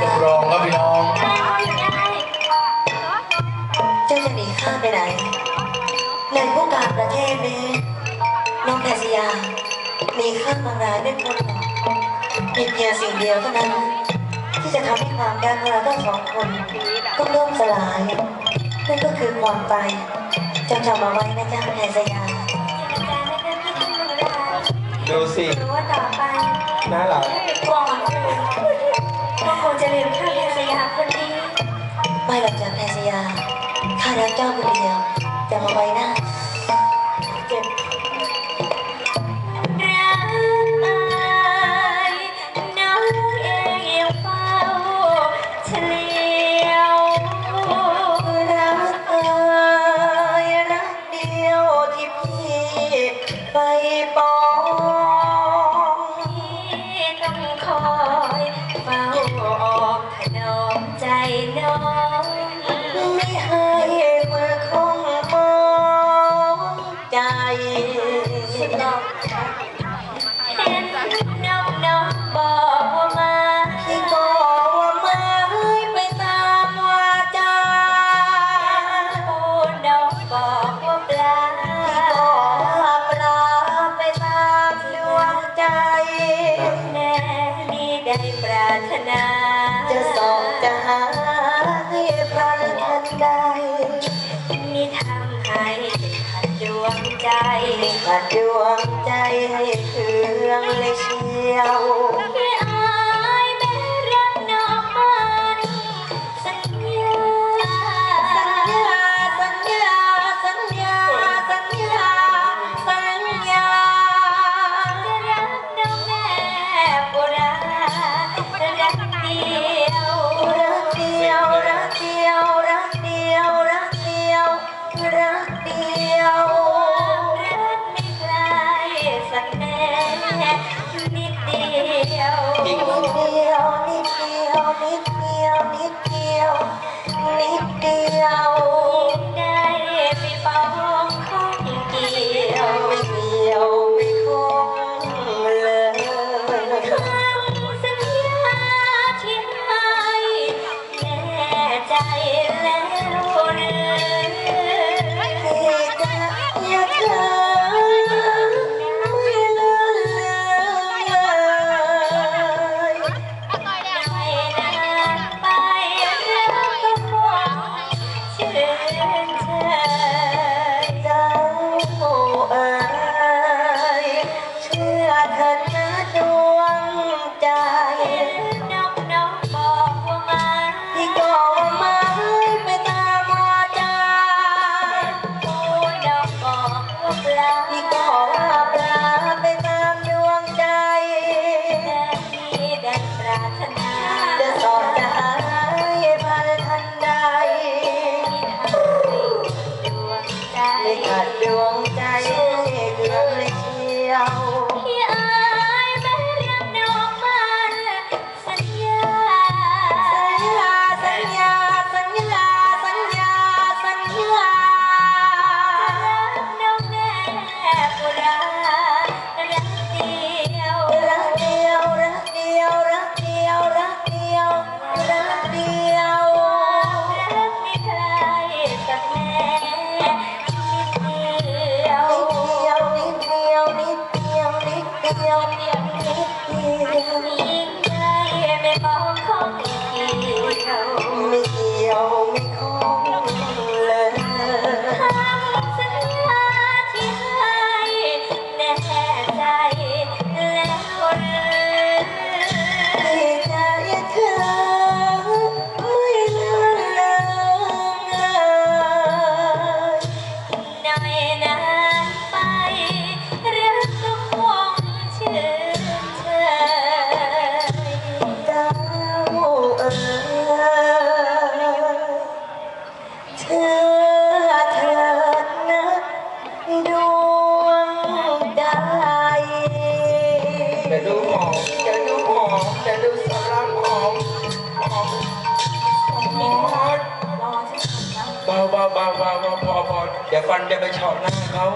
จำลองครับพี่น้อง เจ้าจะหนีข้าไปไหนแหล่งผู้การประเทศนี้น้องแพทยาหนีข้ามาร้ายไม่พ้นหรอกมีเพียงสิ่งเดียวเท่านั้น ที่จะทำให้ความรักเราทั้งสองคนต้องล่มสลายนั่นก็คือความตายจำจำมาไว้นะจ๊ะแพทยาดูสิ น่ารักลัว จะลืมข้าแพรสยาคนนี้ ไม่หลับจากแพรสยา ข้ารักเจ้าคนเดียวจะมาไว้หน้าเจ็บไปปอ ใด้กัดดวงใจให้เคืองเลยเชียว thật đường cháy เดี๋ฟันจาไปชอบหน้าเขา